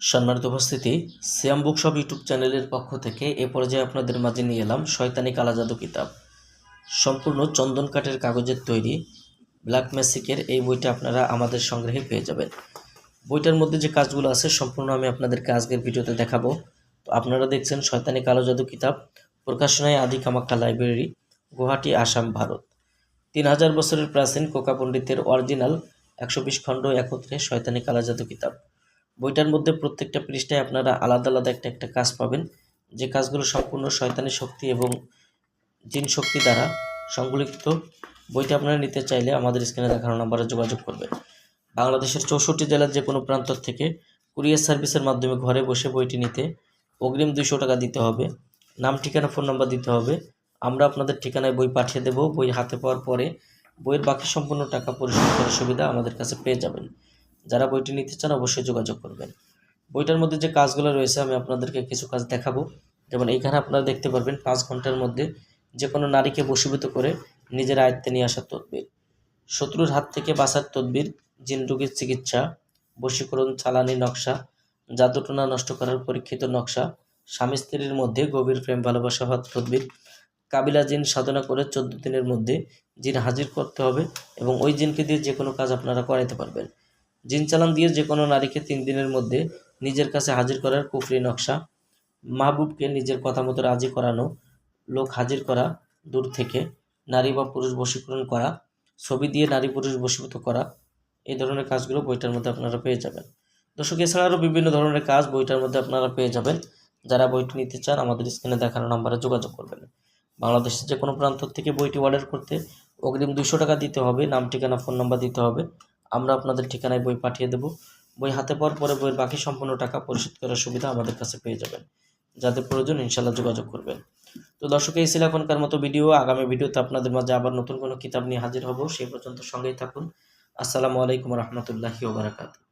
সম্মানিত উপস্থিতি, সিয়াম bookshop YouTube চ্যানেলের পক্ষ থেকে এ পর্যায়ে আপনাদের মাঝে নিয়ে এলাম শয়তানি কালা জাদু কিতাব। সম্পূর্ণ চন্দন কাঠের কাগজের তৈরি ব্ল্যাক ম্যাসিকের এই বইটা আপনারা আমাদের সংগ্রহে পেয়ে যাবেন। বইটার মধ্যে যে কাজগুলো আছে সম্পূর্ণ আমি আপনাদেরকে আজকের ভিডিওতে দেখাবো। তো আপনারা দেখছেন শয়তানি কালো জাদু কিতাব, প্রকাশনায় আদি কামাখ্যা লাইব্রেরি, গুয়াহাটি, আসাম, ভারত। তিন হাজার বছরের প্রাচীন কোকা পণ্ডিতের অরিজিনাল একশো বিশ খণ্ড একত্রে শয়তানি কালা জাদু কিতাব। বইটার মধ্যে প্রত্যেকটা পৃষ্ঠায় আপনারা আলাদা আলাদা একটা একটা কাজ পাবেন। যে কাজগুলো সম্পূর্ণ শয়তানি শক্তি এবং জিন শক্তি দ্বারা সংবলিত বইটা আপনারা নিতে চাইলে আমাদের স্ক্রিনে দেখানো নাম্বারে যোগাযোগ করবেন। বাংলাদেশের চৌষট্টি জেলার যে কোনো প্রান্ত থেকে কুরিয়ার সার্ভিসের মাধ্যমে ঘরে বসে বইটি নিতে অগ্রিম দুইশো টাকা দিতে হবে। নাম, ঠিকানা, ফোন নাম্বার দিতে হবে। আমরা আপনাদের ঠিকানায় বই পাঠিয়ে দেব। বই হাতে পাওয়ার পরে বইয়ের বাকি সম্পূর্ণ টাকা পরিশোধ করার সুবিধা আমাদের কাছে পেয়ে যাবেন। যারা বইটি নিতে চান অবশ্যই যোগাযোগ করবেন। বইটার মধ্যে যে কাজগুলো রয়েছে, আমি আপনাদেরকে কিছু কাজ দেখাবো। যেমন এইখানে আপনারা দেখতে পারবেন, পাঁচ ঘণ্টার মধ্যে যে কোনো নারীকে বশীভূত করে নিজের আয়ত্তে নিয়ে আসার তদবির। শত্রুর হাত থেকে বাঁচার তদবির, জিন রোগীর চিকিৎসা, বশীকরণ, চালানি নকশা জাদুটনা নষ্ট করার পরীক্ষিত নকশা, স্বামী স্ত্রীর মধ্যে গভীর প্রেম, ভালোবাসা হওয়ার তদবির, কাবিলা জিন সাধনা করে চোদ্দ দিনের মধ্যে জিন হাজির করতে হবে এবং ওই জিনকে দিয়ে যে কোনো কাজ আপনারা করাইতে পারবেন। জিন চালান দিয়ে যে কোনো নারীকে তিন দিনের মধ্যে নিজের কাছে হাজির করার কুফরি নকশা, মাহবুবকে নিজের কথা মতো রাজি করানো, লোক হাজির করা, দূর থেকে নারী বা পুরুষ বশীকরণ করা, ছবি দিয়ে নারী পুরুষ বশীভূত করা, এই ধরনের কাজগুলো বইটার মধ্যে আপনারা পেয়ে যাবেন। দর্শক, এছাড়া আরও বিভিন্ন ধরনের কাজ বইটার মধ্যে আপনারা পেয়ে যাবেন। যারা বইটি নিতে চান, আমাদের স্ক্রিনে দেখানো নাম্বারে যোগাযোগ করবেন। বাংলাদেশের যে কোনো প্রান্ত থেকে বইটি অর্ডার করতে অগ্রিম দুশো টাকা দিতে হবে, নাম, ঠিকানা, ফোন নাম্বার দিতে হবে। আমরা আপনাদের ঠিকানায় বই পাঠিয়ে দেব। বই হাতে পাওয়ার পরে বইয়ের বাকি সম্পূর্ণ টাকা পরিশোধ করার সুবিধা আমাদের কাছে পেয়ে যাবেন। যাদের প্রয়োজন ইনশাল্লাহ যোগাযোগ করবেন। তো দর্শক, এই ছিল এখনকার মতো ভিডিও। আগামী ভিডিওতে আপনাদের মাঝে আবার নতুন কোনো কিতাব নিয়ে হাজির হব। সেই পর্যন্ত সঙ্গেই থাকুন। আসসালামু আলাইকুম রহমতুল্লাহি ওবরাকাতু